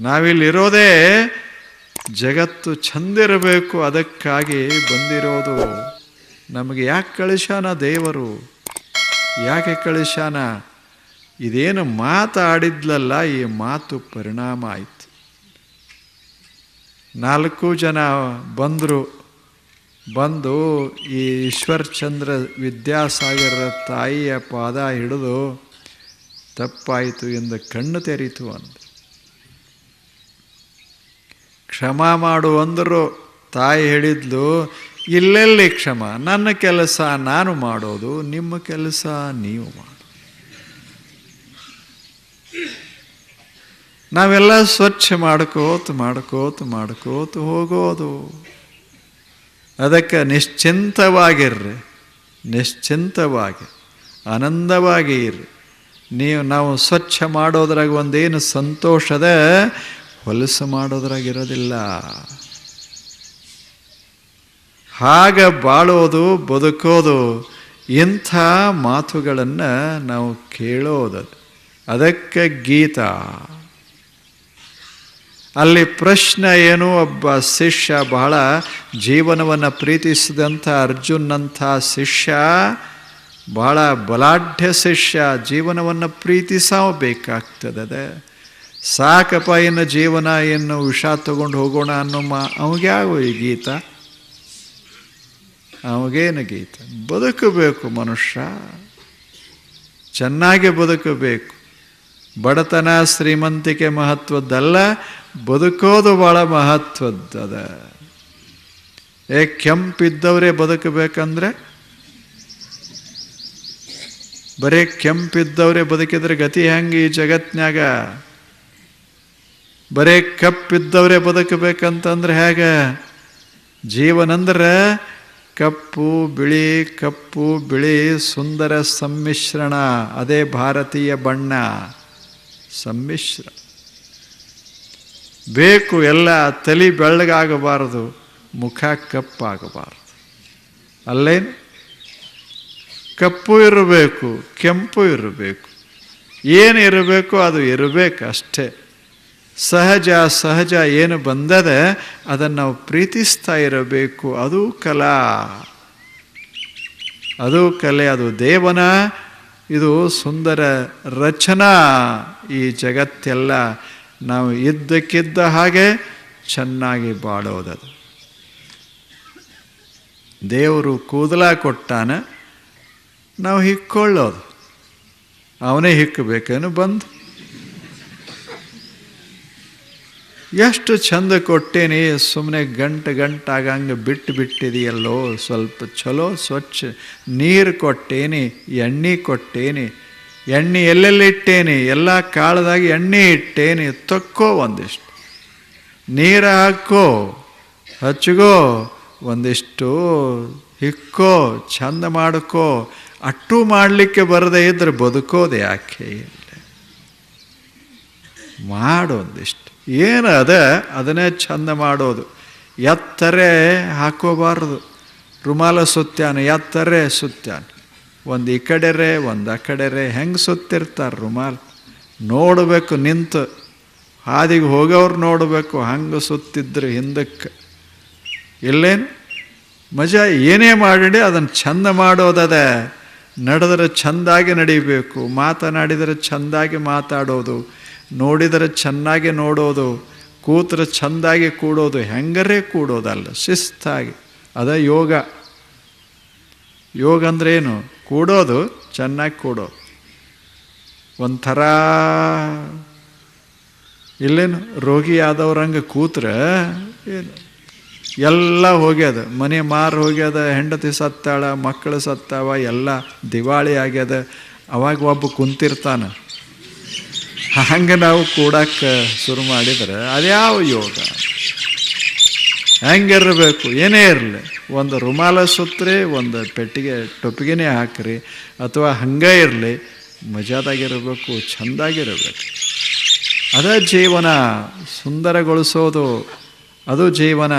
ನಾವಿಲ್ಲಿರೋದೇ ಜಗತ್ತು ಚಂದಿರಬೇಕು ಅದಕ್ಕಾಗಿ ಬಂದಿರೋದು. ನಮಗೆ ಯಾಕೆ ಕಳಿಸಾನ ದೇವರು? ಯಾಕೆ ಕಳಿಸಾನ ಇದೇನು ಮಾತಾಡಿದ್ಲಲ್ಲ, ಈ ಮಾತು ಪರಿಣಾಮ ಆಯಿತು. ನಾಲ್ಕು ಜನ ಬಂದರು. ಬಂದು ಈ ಈಶ್ವರಚಂದ್ರ ವಿದ್ಯಾಸಾಗರ ತಾಯಿಯ ಪಾದ ಹಿಡಿದು ತಪ್ಪಾಯಿತು ಎಂದು ಕಣ್ಣು ತೆರೀತು ಅಂದ ಕ್ಷಮ ಮಾಡು ಅಂದರು ತಾಯಿ ಹೇಳಿದ್ಲು, ಇಲ್ಲೆಲ್ಲಿ ಕ್ಷಮ? ನನ್ನ ಕೆಲಸ ನಾನು ಮಾಡೋದು, ನಿಮ್ಮ ಕೆಲಸ ನೀವು ಮಾಡು. ನಾವೆಲ್ಲ ಸ್ವಚ್ಛ ಮಾಡ್ಕೋತ ಮಾಡ್ಕೋತ ಮಾಡ್ಕೋತ ಹೋಗೋದು. ಅದಕ್ಕೆ ನಿಶ್ಚಿಂತವಾಗಿರ್ರಿ, ನಿಶ್ಚಿಂತವಾಗಿ, ಆನಂದವಾಗಿ ಇರ್ರಿ. ನೀವು ನಾವು ಸ್ವಚ್ಛ ಮಾಡೋದ್ರಾಗ ಒಂದೇನು ಸಂತೋಷದ ಹೊಲಸು ಮಾಡೋದ್ರಾಗಿರೋದಿಲ್ಲ. ಹಾಗೆ ಬಾಳೋದು, ಬದುಕೋದು, ಇಂಥ ಮಾತುಗಳನ್ನು ನಾವು ಕೇಳೋದು. ಅದಕ್ಕೆ ಗೀತ. ಅಲ್ಲಿ ಪ್ರಶ್ನೆ ಏನು? ಒಬ್ಬ ಶಿಷ್ಯ ಬಹಳ ಜೀವನವನ್ನು ಪ್ರೀತಿಸಿದಂಥ ಅರ್ಜುನಂಥ ಶಿಷ್ಯ, ಬಹಳ ಬಲಾಢ್ಯ ಶಿಷ್ಯ, ಜೀವನವನ್ನು ಪ್ರೀತಿಸಬೇಕಾಗ್ತದೆ ಸಾಕಪ್ಪ ಇನ್ನು ಜೀವನ ಏನು ವಿಷ ತಗೊಂಡು ಹೋಗೋಣ ಅನ್ನೋ ಮಾ ಅವಾಗ್ಯಾವ ಈ ಗೀತ? ಅವಾಗೇನು ಗೀತ? ಬದುಕಬೇಕು ಮನುಷ್ಯ. ಚೆನ್ನಾಗಿ ಬದುಕಬೇಕು. ಬಡತನ, ಶ್ರೀಮಂತಿಕೆ ಮಹತ್ವದ್ದಲ್ಲ, ಬದುಕೋದು ಭಾಳ ಮಹತ್ವದ್ದದ. ಏ, ಕೆಂಪಿದ್ದವರೇ ಬದುಕಬೇಕಂದ್ರೆ? ಬರೀ ಕೆಂಪಿದ್ದವರೇ ಬದುಕಿದ್ರೆ ಗತಿ ಹೆಂಗೆ ಈ ಜಗತ್ನ್ಯಾಗ? ಬರೀ ಕಪ್ಪಿದ್ದವರೇ ಬದುಕಬೇಕಂತಂದ್ರೆ ಹೇಗೆ? ಜೀವನಂದ್ರೆ ಕಪ್ಪು, ಬಿಳಿ ಕಪ್ಪು, ಬಿಳಿ, ಸುಂದರ ಸಮ್ಮಿಶ್ರಣ, ಅದೇ ಭಾರತೀಯ ಬಣ್ಣ. ಸಮ್ಮಿಶ್ರ. ಬೇಕು ಎಲ್ಲ ತಲೆ ಬೆಳ್ಳಗಾಗಬಾರದು, ಮುಖ ಕಪ್ಪಾಗಬಾರದು. ಅಲ್ಲೇನು? ಕಪ್ಪು ಇರಬೇಕು, ಕೆಂಪು ಇರಬೇಕು. ಏನು ಇರಬೇಕು ಅದು ಇರಬೇಕು ಅಷ್ಟೇ ಸಹಜ ಸಹಜ ಏನು ಬಂದದೆ ಅದನ್ನು ನಾವು ಪ್ರೀತಿಸ್ತಾ ಇರಬೇಕು. ಅದು ಕಲಾ. ಅದು ಕಲೆ, ಅದು ದೇವನ. ಇದು ಸುಂದರ ರಚನಾ ಈ ಜಗತ್ತೆಲ್ಲ. ನಾವು ಇದ್ದಕ್ಕಿದ್ದ ಹಾಗೆ ಚೆನ್ನಾಗಿ ಬಾಳೋದದು. ದೇವರು ಕೂದಲ ಕೊಟ್ಟಾನ, ನಾವು ಹಿಕ್ಕೊಳ್ಳೋದು. ಅವನೇ ಹಿಕ್ಕಬೇಕೇನು ಬಂದು? ಎಷ್ಟು ಚಂದ ಕೊಟ್ಟೇನಿ ಸುಮ್ಮನೆ ಗಂಟು ಗಂಟಾಗಂಗೆ ಬಿಟ್ಟು ಬಿಟ್ಟಿದೆಯಲ್ಲೋ, ಸ್ವಲ್ಪ ಚಲೋ ಸ್ವಚ್ಛ ನೀರು ಕೊಟ್ಟೇನಿ, ಎಣ್ಣೆ ಕೊಟ್ಟೇನಿ, ಎಣ್ಣೆ ಎಲ್ಲೆಲ್ಲಿ ಇಟ್ಟೇನಿ, ಎಲ್ಲ ಕಾಳದಾಗ ಎಣ್ಣೆ ಇಟ್ಟೇನಿ ತಕ್ಕೋ ಒಂದಿಷ್ಟು. ನೀರು ಹಾಕೋ, ಹಚ್ಗೋ, ಒಂದಿಷ್ಟು ಹಿಕ್ಕೋ, ಚಂದ ಮಾಡ್ಕೋ, ಅಟ್ಟು ಮಾಡಲಿಕ್ಕೆ ಬರದೇ ಇದ್ರೆ ಬದುಕೋದು ಯಾಕೆ ಮಾಡು ಒಂದಿಷ್ಟು. ಏನು ಅದ ಅದನ್ನೇ ಚಂದ ಮಾಡೋದು. ಎತ್ತರೆ ಹಾಕೋಬಾರದು ರುಮಾಲ ಸುತ್ತಾನೆ ಎತ್ತರೆ ಸುತ್ತಾನೆ ಒಂದು ಈ ಕಡೆರೆ ಒಂದು ಆ ಕಡೆರೆ ಹೆಂಗೆ ಸುತ್ತಿರ್ತಾರೆ ರುಮಾಲ್? ನೋಡಬೇಕು, ನಿಂತು. ಹಾದಿಗೆ ಹೋಗೋರು ನೋಡಬೇಕು, ಹಂಗೆ ಸುತ್ತಿದ್ರು ಹಿಂದಕ್ಕೆ ಇಲ್ಲೇನು? ಮಜಾ, ಏನೇ ಮಾಡಿ ಅದನ್ನು ಚಂದ ಮಾಡೋದದ. ನಡೆದರೆ ಚೆಂದಾಗಿ ನಡಿಬೇಕು, ಮಾತನಾಡಿದರೆ ಚೆಂದಾಗಿ ಮಾತಾಡೋದು. ನೋಡಿದರೆ ಚೆನ್ನಾಗಿ ನೋಡೋದು, ಕೂತ್ರೆ ಚೆಂದಾಗಿ ಕೂಡೋದು, ಹೆಂಗರೇ ಕೂಡೋದಲ್ಲ, ಶಿಸ್ತಾಗಿ. ಅದ ಯೋಗ. ಯೋಗ ಏನು? ಕೂಡೋದು, ಚೆನ್ನಾಗಿ ಕೂಡೋದು. ಒಂಥರ ಇಲ್ಲೇನು? ರೋಗಿ ಆದವ್ರಂಗೆ ಕೂತ್ರೆ ಏನು? ಎಲ್ಲ ಹೋಗ್ಯದ. ಮನೆ ಮಾರು ಹೋಗ್ಯದ, ಹೆಂಡತಿ ಸತ್ತಾಳ, ಮಕ್ಕಳು ಸತ್ತಾವ, ಎಲ್ಲ ದಿವಾಳಿ ಆಗ್ಯದ. ಅವಾಗ ಒಬ್ಬ ಕುಂತಿರ್ತಾನ. ಹಂಗೆ ನಾವು ಕೂಡಕ್ಕೆ ಶುರು ಮಾಡಿದರೆ ಅದ್ಯಾವ ಯೋಗ? ಹೆಂಗಿರಬೇಕು ಏನೇ ಇರಲಿ. ಒಂದು ರುಮಾಲ ಸುತ್ತರಿ ಒಂದು ಪೆಟ್ಟಿಗೆ ಟೊಪ್ಪಿಗೆನೇ ಹಾಕ್ರಿ. ಅಥವಾ ಹಂಗೆ ಇರಲಿ. ಮಜಾದಾಗಿರಬೇಕು, ಚೆಂದಾಗಿರಬೇಕು. ಅದ ಜೀವನ ಸುಂದರಗೊಳಿಸೋದು, ಅದು ಜೀವನ.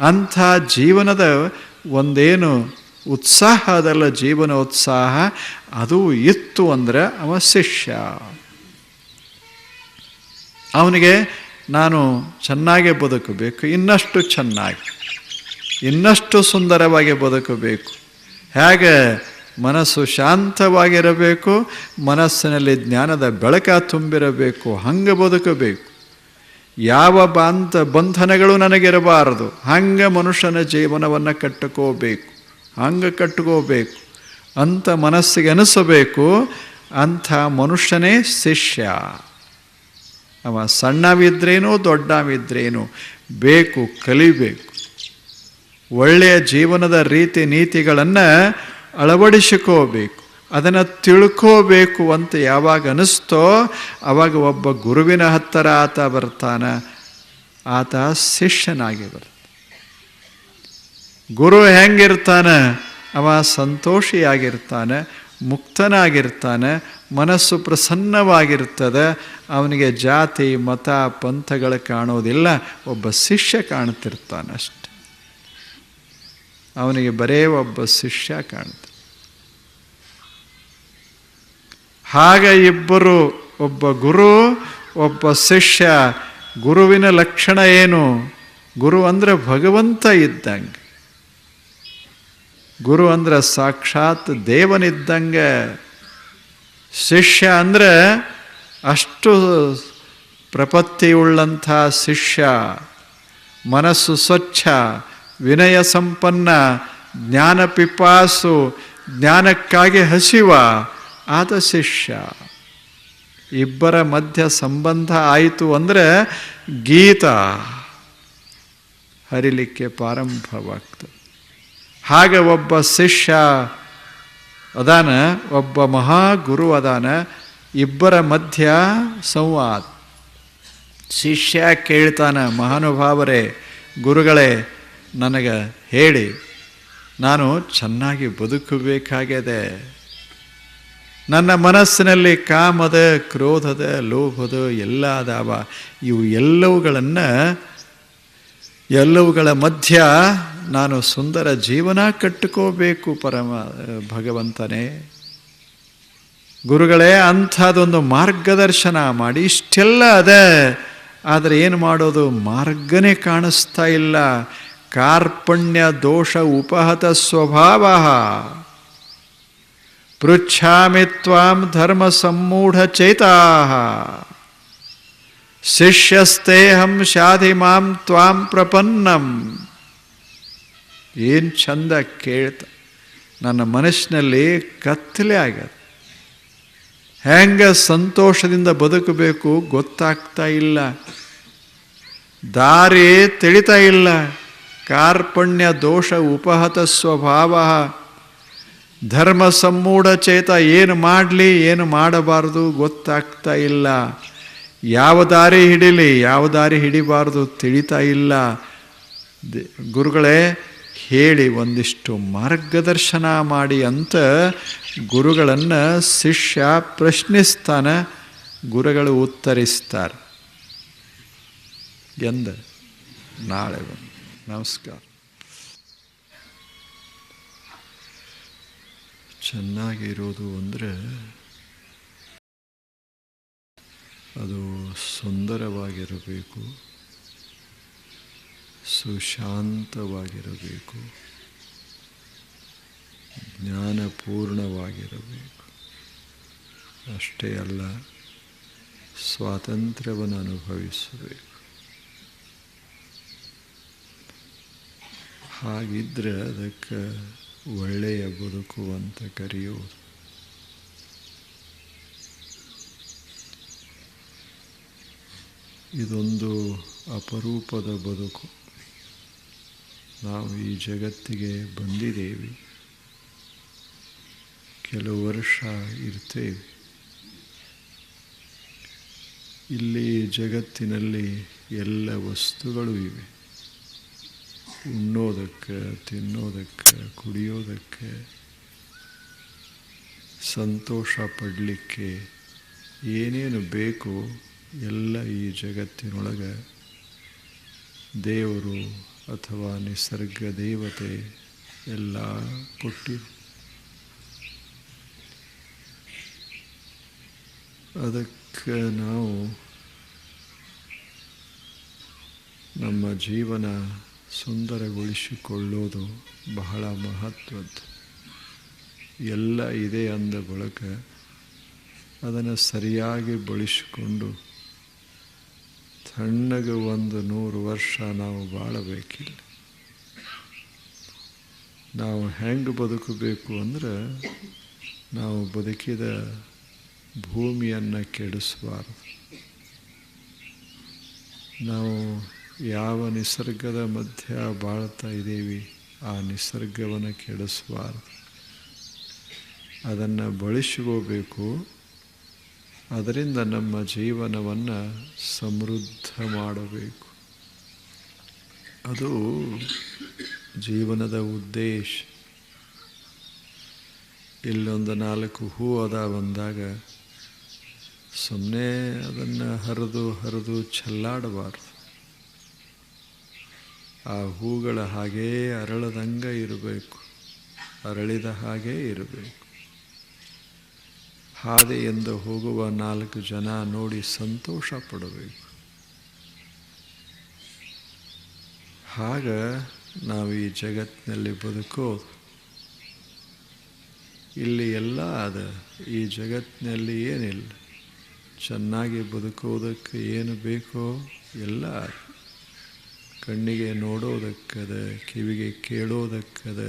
ಅಂಥ ಜೀವನದ ಒಂದೇನು ಉತ್ಸಾಹ ಅದಲ್ಲ ಜೀವನ ಉತ್ಸಾಹ ಅದು ಇತ್ತು ಅಂದರೆ ಅವ ಶಿಷ್ಯ ಅವನಿಗೆ, ನಾನು ಚೆನ್ನಾಗಿ ಬದುಕಬೇಕು, ಇನ್ನಷ್ಟು ಚೆನ್ನಾಗಿ, ಇನ್ನಷ್ಟು ಸುಂದರವಾಗಿ ಬದುಕಬೇಕು. ಹೇಗೆ? ಮನಸ್ಸು ಶಾಂತವಾಗಿರಬೇಕು, ಮನಸ್ಸಿನಲ್ಲಿ ಜ್ಞಾನದ ಬೆಳಕ ತುಂಬಿರಬೇಕು, ಹಂಗೆ ಬದುಕಬೇಕು. ಯಾವ ಬಾಂತ ಬಂಧನಗಳು ನನಗಿರಬಾರದು, ಹಂಗೆ ಮನುಷ್ಯನ ಜೀವನವನ್ನು ಕಟ್ಟುಕೋಬೇಕು, ಹಂಗೆ ಕಟ್ಟಕೋಬೇಕು. ಅಂತ ಮನಸ್ಸಿಗೆ ಅನಿಸಬೇಕು, ಅಂಥ ಮನುಷ್ಯನೇ ಶಿಷ್ಯ. ಅವ ಸಣ್ಣವಿದ್ರೇನು, ದೊಡ್ಡವಿದ್ರೇನು, ಬೇಕು, ಕಲಿಬೇಕು. ಒಳ್ಳೆಯ ಜೀವನದ ರೀತಿ ನೀತಿಗಳನ್ನು ಅಳವಡಿಸಿಕೋಬೇಕು. ಅದನ್ನು ತಿಳ್ಕೋಬೇಕು ಅಂತ ಯಾವಾಗ ಅನಿಸ್ತೋ ಆವಾಗ ಒಬ್ಬ ಗುರುವಿನ ಹತ್ತಿರ ಆತ ಬರ್ತಾನೆ. ಆತ ಶಿಷ್ಯನಾಗಿ ಬರ್ತಾನೆ. ಗುರು ಹೆಂಗಿರ್ತಾನೆ? ಅವ ಸಂತೋಷಿಯಾಗಿರ್ತಾನೆ, ಮುಕ್ತನಾಗಿರ್ತಾನೆ ಮನಸ್ಸು ಪ್ರಸನ್ನವಾಗಿರುತ್ತದೆ, ಅವನಿಗೆ ಜಾತಿ, ಮತ, ಪಂಥಗಳು ಕಾಣೋದಿಲ್ಲ ಒಬ್ಬ ಶಿಷ್ಯ ಕಾಣ್ತಿರ್ತಾನಷ್ಟೆ ಅವನಿಗೆ ಬರೇ ಒಬ್ಬ ಶಿಷ್ಯ ಕಾಣುತ್ತೆ. ಹಾಗೆ ಇಬ್ಬರು, ಒಬ್ಬ ಗುರು, ಒಬ್ಬ ಶಿಷ್ಯ. ಗುರುವಿನ ಲಕ್ಷಣ ಏನು? ಗುರು ಅಂದರೆ ಭಗವಂತ ಇದ್ದಂಗೆ. ಗುರು ಅಂದರೆ ಸಾಕ್ಷಾತ್ ದೇವನಿದ್ದಂಗೆ. ಶಿಷ್ಯ ಅಂದರೆ ಅಷ್ಟು ಪ್ರಪತ್ತಿಯುಳ್ಳಂಥ ಶಿಷ್ಯ, ಮನಸ್ಸು ಸ್ವಚ್ಛ, ವಿನಯ ಸಂಪನ್ನ, ಜ್ಞಾನ ಪಿಪಾಸು, ಜ್ಞಾನಕ್ಕಾಗಿ ಹಸಿವ, ಆದ ಶಿಷ್ಯ. ಇಬ್ಬರ ಮಧ್ಯ ಸಂಬಂಧ ಆಯಿತು ಅಂದರೆ ಗೀತ ಹರಿಲಿಕ್ಕೆ ಪ್ರಾರಂಭವಾಗ್ತದೆ. ಹಾಗೆ ಒಬ್ಬ ಶಿಷ್ಯ ಅದಾನ, ಒಬ್ಬ ಮಹಾಗುರು ಅದಾನ, ಇಬ್ಬರ ಮಧ್ಯ ಸಂವಾದ. ಶಿಷ್ಯ ಕೇಳ್ತಾನ, ಮಹಾನುಭಾವರೇ, ಗುರುಗಳೇ, ನನಗೆ ಹೇಳಿ, ನಾನು ಚೆನ್ನಾಗಿ ಬದುಕಬೇಕಾಗಿದೆ ನನ್ನ ಮನಸ್ಸಿನಲ್ಲಿ ಕಾಮದ, ಕ್ರೋಧದ, ಲೋಭದ ಎಲ್ಲ ಅದಾವ. ಇವು ಎಲ್ಲವುಗಳನ್ನು, ಎಲ್ಲವುಗಳ ಮಧ್ಯ ನಾನು ಸುಂದರ ಜೀವನ ಕಟ್ಟುಕೋಬೇಕು, ಪರಮ ಭಗವಂತನೇ. ಗುರುಗಳೇ ಅಂಥದ್ದೊಂದು ಮಾರ್ಗದರ್ಶನ ಮಾಡಿ, ಇಷ್ಟೆಲ್ಲ ಅದ. ಆದರೆ ಏನು ಮಾಡೋದು? ಮಾರ್ಗನೇ ಕಾಣಿಸ್ತಾ ಇಲ್ಲ. ಕಾರ್ಪಣ್ಯ, ದೋಷ, ಉಪಹತ ಸ್ವಭಾವ. ಪೃಚ್ಛಾಮಿ ತ್ವಾಂ ಧರ್ಮ ಚೇತಾ. ಶಿಷ್ಯಸ್ತೇಹಂ ಶಾಧಿ ಮಾಂ ತ್ವಾಂ ಪ್ರಪನ್ನಂ. ಏನು ಚಂದ ಕೇಳ್ತ. ನನ್ನ ಮನಸ್ಸಿನಲ್ಲಿ ಕತ್ತಲೆ ಆಗ್ಯದ. ಹೆಂಗೆ ಸಂತೋಷದಿಂದ ಬದುಕಬೇಕು ಗೊತ್ತಾಗ್ತಾ ಇಲ್ಲ. ದಾರಿ ತಿಳಿತಾ ಇಲ್ಲ. ಕಾರ್ಪಣ್ಯ ದೋಷ ಉಪಹತ ಸ್ವಭಾವ. ಧರ್ಮ ಸಮ್ಮೂಢ ಚೇತ ಏನು ಮಾಡಲಿ, ಏನು ಮಾಡಬಾರ್ದು ಗೊತ್ತಾಗ್ತಾ ಇಲ್ಲ. ಯಾವ ದಾರಿ ಹಿಡಿಲಿ, ಯಾವ ದಾರಿ ಹಿಡಿಬಾರ್ದು ತಿಳಿತಾ ಇಲ್ಲ. ಗುರುಗಳೇ ಹೇಳಿ ಒಂದಿಷ್ಟು ಮಾರ್ಗದರ್ಶನ ಮಾಡಿ ಅಂತ ಗುರುಗಳನ್ನು ಶಿಷ್ಯ ಪ್ರಶ್ನಿಸ್ತಾನೆ, ಗುರುಗಳು ಉತ್ತರಿಸ್ತಾರೆ. ಎಂದ? ನಾಳೆ ನಮಸ್ಕಾರ. ಚೆನ್ನಾಗಿರೋದು ಅಂದರೆ ಅದು ಸುಂದರವಾಗಿರಬೇಕು. ಸುಶಾಂತವಾಗಿರಬೇಕು. ಜ್ಞಾನಪೂರ್ಣವಾಗಿರಬೇಕು. ಅಷ್ಟೇ ಅಲ್ಲ, ಸ್ವಾತಂತ್ರ್ಯವನ್ನು ಅನುಭವಿಸಬೇಕು. ಹಾಗಿದ್ರೆ ಅದಕ್ಕೆ ಒಳ್ಳೆಯ ಬದುಕು ಅಂತ ಕರೆಯುವುದು ಇದೊಂದು ಅಪರೂಪದ ಬದುಕು. ನಾವು ಈ ಜಗತ್ತಿಗೆ ಬಂದಿದ್ದೇವೆ. ಕೆಲವು ವರ್ಷ ಇರ್ತೇವೆ ಇಲ್ಲಿ ಜಗತ್ತಿನಲ್ಲಿ ಎಲ್ಲ ವಸ್ತುಗಳು ಇವೆ. ಉಣ್ಣೋದಕ್ಕೆ, ತಿನ್ನೋದಕ್ಕೆ, ಕುಡಿಯೋದಕ್ಕೆ, ಸಂತೋಷ ಪಡಲಿಕ್ಕೆ ಏನೇನು ಬೇಕೋ ಎಲ್ಲ ಈ ಜಗತ್ತಿನೊಳಗೆ ದೇವರು ಅಥವಾ ನಿಸರ್ಗ ದೇವತೆ ಎಲ್ಲ ಕೊಟ್ಟಿ ಅದಕ್ಕೆ ನಾವು ನಮ್ಮ ಜೀವನ ಸುಂದರಗೊಳಿಸಿಕೊಳ್ಳೋದು ಬಹಳ ಮಹತ್ವದ್ದು. ಎಲ್ಲ ಇದೆ ಅಂದ ಬಳಕ ಅದನ್ನು ಸರಿಯಾಗಿ ಬಳಸಿಕೊಂಡು ತಣ್ಣಗೆ ಒಂದು ನೂರು ವರ್ಷ ನಾವು ಬಾಳಬೇಕಿಲ್ಲ. ನಾವು ಹೆಂಗೆ ಬದುಕಬೇಕು ಅಂದ್ರೆ ನಾವು ಬದುಕಿದ ಭೂಮಿಯನ್ನು ಕೆಡಿಸಬಾರ್ದು. ನಾವು ಯಾವ ನಿಸರ್ಗದ ಮಧ್ಯ ಬಾಳ್ತಾ ಇದ್ದೀವಿ ಆ ನಿಸರ್ಗವನ್ನು ಕೆಡಿಸಬಾರ್ದು. ಅದನ್ನು ಬಳಸ್ಕೋಬೇಕು. ಅದರಿಂದ ನಮ್ಮ ಜೀವನವನ್ನು ಸಮೃದ್ಧ ಮಾಡಬೇಕು. ಅದು ಜೀವನದ ಉದ್ದೇಶ. ಇಲ್ಲೊಂದು ನಾಲ್ಕು ಹೂ ಅದ ಬಂದಾಗ ಸುಮ್ಮನೆ ಅದನ್ನು ಹರಿದು ಹರಿದು ಚೆಲ್ಲಾಡಬಾರ್ದು. ಆ ಹೂಗಳ ಹಾಗೇ ಅರಳದಂಗ ಇರಬೇಕು. ಅರಳಿದ ಹಾಗೇ ಇರಬೇಕು. ಹಾದಿಯಿಂದ ಹೋಗುವ ನಾಲ್ಕು ಜನ ನೋಡಿ ಸಂತೋಷ ಪಡಬೇಕು. ಆಗ ನಾವು ಈ ಜಗತ್ತಿನಲ್ಲಿ ಬದುಕೋ, ಇಲ್ಲಿ ಎಲ್ಲ ಅದ ಈ ಜಗತ್ತಿನಲ್ಲಿ ಏನಿಲ್ಲ, ಚೆನ್ನಾಗಿ ಬದುಕೋದಕ್ಕೆ ಏನು ಬೇಕೋ ಎಲ್ಲ ಕಣ್ಣಿಗೆ ನೋಡೋದಕ್ಕದ, ಕಿವಿಗೆ ಕೇಳೋದಕ್ಕದ,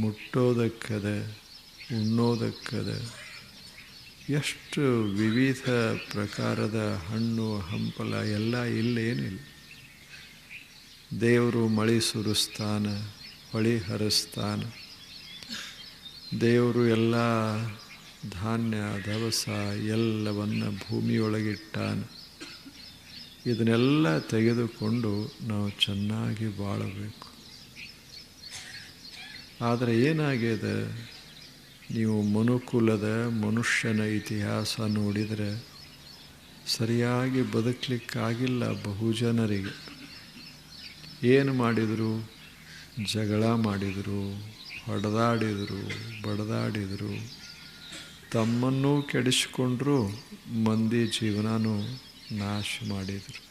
ಮುಟ್ಟೋದಕ್ಕದ ಉಣ್ಣೋದಕ್ಕದ. ಎಷ್ಟು ವಿವಿಧ ಪ್ರಕಾರದ ಹಣ್ಣು, ಹಂಪಲ ಎಲ್ಲ ಇಲ್ಲೇನಿಲ್ಲ. ದೇವರು ಮಳೆ ಸುರಿಸ್ತಾನ, ಹೊಳಿ ಹರಿಸ್ತಾನ. ದೇವರು ಎಲ್ಲ ಧಾನ್ಯ, ದವಸ ಎಲ್ಲವನ್ನು ಭೂಮಿಯೊಳಗಿಟ್ಟಾನ. ಇದನ್ನೆಲ್ಲ ತೆಗೆದುಕೊಂಡು ನಾವು ಚೆನ್ನಾಗಿ ಬಾಳಬೇಕು. ಆದರೆ ಏನಾಗಿದೆ? ನೀವು ಮನುಕುಲದ ಮನುಷ್ಯನ ಇತಿಹಾಸ ನೋಡಿದರೆ ಸರಿಯಾಗಿ ಬದುಕಲಿಕ್ಕಾಗಿಲ್ಲ ಬಹುಜನರಿಗೆ. ಏನು ಮಾಡಿದರು? ಜಗಳ ಮಾಡಿದರು, ಹೊಡೆದಾಡಿದರು, ಬಡದಾಡಿದರು. ತಮ್ಮನ್ನು ಕೆಡಿಸಿಕೊಂಡ್ರು ಮಂದಿ ಜೀವನನೂ ನಾಶ ಮಾಡಿದರು.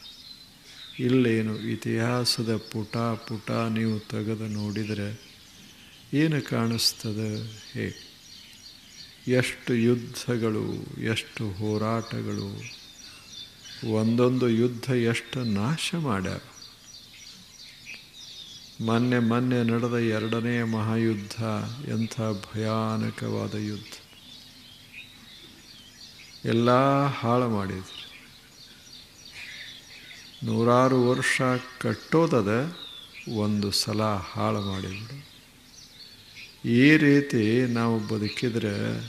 ಇಲ್ಲೇನು ಇತಿಹಾಸದ ಪುಟ ಪುಟ ನೀವು ತೆಗೆದು ನೋಡಿದರೆ ಏನು ಕಾಣಿಸ್ತದೆ ಹೇ ಎಷ್ಟು ಯುದ್ಧಗಳು, ಎಷ್ಟು ಹೋರಾಟಗಳು, ಒಂದೊಂದು ಯುದ್ಧ ಎಷ್ಟು ನಾಶ ಮಾಡ್ಯಾರ ಮೊನ್ನೆ ಮೊನ್ನೆ ನಡೆದ ಎರಡನೇ ಮಹಾಯುದ್ಧ, ಎಂಥ ಭಯಾನಕವಾದ ಯುದ್ಧ. ಎಲ್ಲ ಹಾಳು ಮಾಡಿದ್ರು. ನೂರಾರು ವರ್ಷ ಕಟ್ಟೋದದ ಒಂದು ಸಲ ಹಾಳು ಮಾಡಿದ್ರು. ಈ ರೀತಿ ನಾವು ಬದುಕಿದರೆ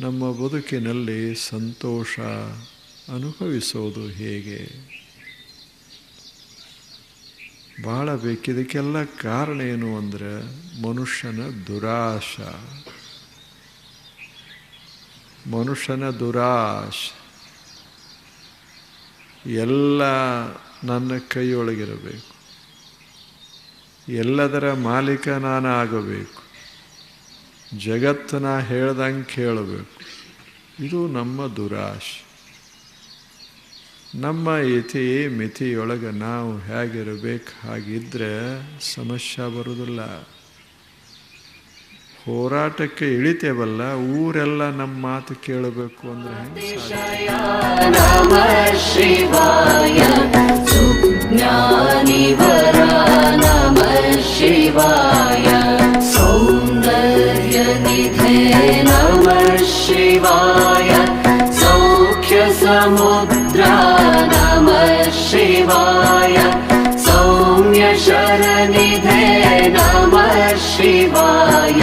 ನಮ್ಮ ಬದುಕಿನಲ್ಲಿ ಸಂತೋಷ ಅನುಭವಿಸೋದು ಹೇಗೆ? ಭಾಳ ಬೇಕಿದಕ್ಕೆಲ್ಲ ಕಾರಣ ಏನು ಅಂದರೆ ಮನುಷ್ಯನ ದುರಾಶ. ಮನುಷ್ಯನ ದುರಾಶ. ಎಲ್ಲ ನನ್ನ ಕೈಯೊಳಗಿರಬೇಕು. ಎಲ್ಲದರ ಮಾಲೀಕ ನಾನು ಆಗಬೇಕು ಜಗತ್ತನ್ನ ಹೇಳ್ದಂಗೆ ಕೇಳಬೇಕು. ಇದು ನಮ್ಮ ದುರಾಶೆ. ನಮ್ಮ ಇತಿ ಮಿತಿಯೊಳಗೆ ನಾವು ಹೇಗಿರಬೇಕು ಹಾಗಿದ್ರೆ ಸಮಸ್ಯೆ ಬರುವುದಿಲ್ಲ ಹೋರಾಟಕ್ಕೆ ಇಳಿತೇವಲ್ಲ, ಊರೆಲ್ಲ ನಮ್ಮ ಮಾತು ಕೇಳಬೇಕು ಅಂದ್ರೆ ಹೆಂಗೆ शिवाय सौख्यसमुद्रा नमः शिवाय सौम्यशरनिधे नमः शिवाय